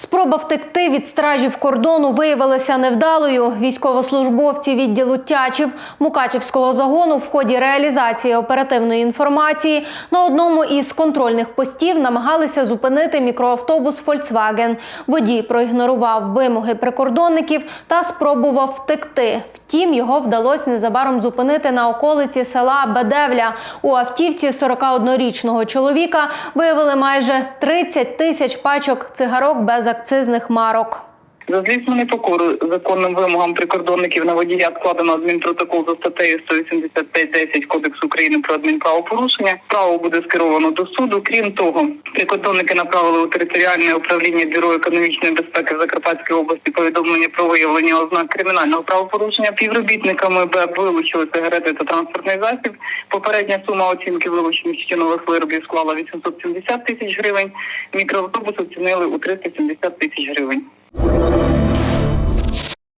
Спроба втекти від стражів кордону виявилася невдалою. Військовослужбовці відділу Тячів Мукачівського загону в ході реалізації оперативної інформації на одному із контрольних постів намагалися зупинити мікроавтобус Volkswagen. Водій проігнорував вимоги прикордонників та спробував втекти. Втім, його вдалося незабаром зупинити на околиці села Бедевля. У автівці 41-річного чоловіка виявили майже 30 тисяч пачок цигарок без акцизних марок. За злісну непокору законним вимогам прикордонників на водія складено адмінпротокол за статтею 185.10 Кодексу України про адмінправопорушення. Справу буде скеровано до суду. Крім того, прикордонники направили у територіальне управління бюро економічної безпеки в Закарпатській області повідомлення про виявлення ознак кримінального правопорушення. Співробітниками БЕП вилучили сигарети та транспортний засіб. Попередня сума оцінки вилучених тютюнових виробів склала 870 тисяч гривень. Мікроавтобус оцінили у 370 тисяч гривень.